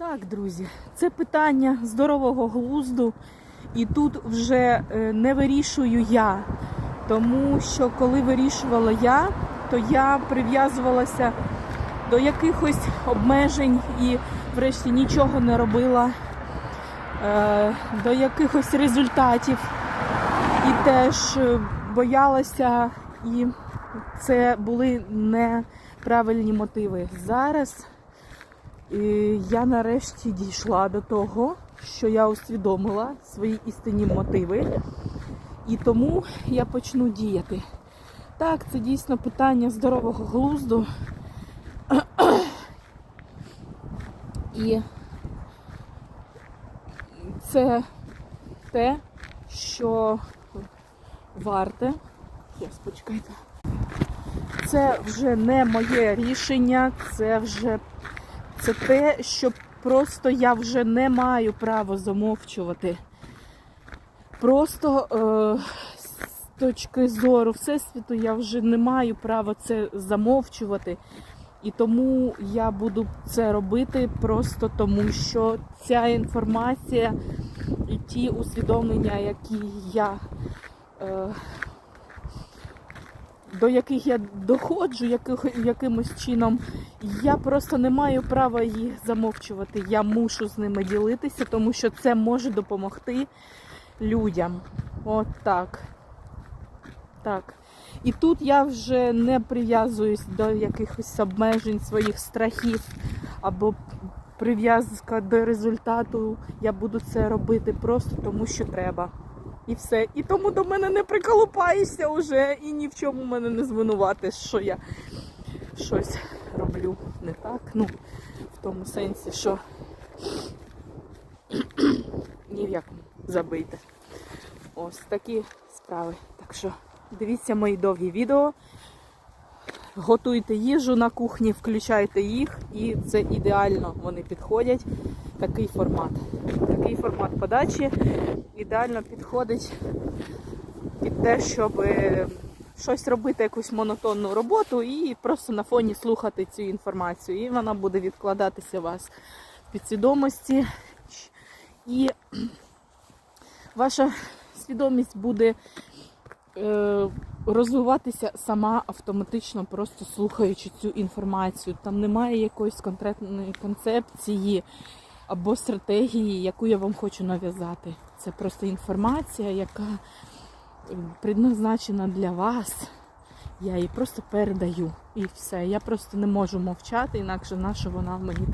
Так, друзі, це питання здорового глузду, і тут вже е, не вирішую я. Тому що коли вирішувала я, то я прив'язувалася до якихось обмежень і, врешті, нічого не робила, е, до якихось результатів. І теж е, боялася, і це були неправильні мотиви. Зараз і я нарешті дійшла до того, що я усвідомила свої істинні мотиви, і тому я почну діяти. Так, це дійсно питання здорового глузду. І це те, що варте. Зараз почекайте. Це вже не моє рішення, це вже це те, що просто я вже не маю права замовчувати. Просто е, з точки зору Всесвіту я вже не маю права це замовчувати. І тому я буду це робити просто тому, що ця інформація і ті усвідомлення, які я. Е, до яких я доходжу яких, якимось чином, я просто не маю права їх замовчувати. Я мушу з ними ділитися, тому що це може допомогти людям. От так. Так. І тут я вже не прив'язуюсь до якихось обмежень своїх страхів або прив'язка до результату. Я буду це робити просто тому, що треба. І все. І тому до мене не приколупаєшся вже і ні в чому мене не звинуватиш, що я щось роблю не так. Ну, в тому сенсі, що ні в якому забийте. Ось такі справи. Так що дивіться мої довгі відео. Готуйте їжу на кухні, включайте їх, і це ідеально вони підходять. Такий формат. Такий формат подачі ідеально підходить під те, щоб е, щось робити, якусь монотонну роботу, і просто на фоні слухати цю інформацію. І вона буде відкладатися у вас в підсвідомості. І ваша свідомість буде е, розвиватися сама автоматично, просто слухаючи цю інформацію. Там немає якоїсь конкретної концепції або стратегії, яку я вам хочу нав'язати. Це просто інформація, яка предназначена для вас. Я її просто передаю. І все. Я просто не можу мовчати, інакше наша вона мені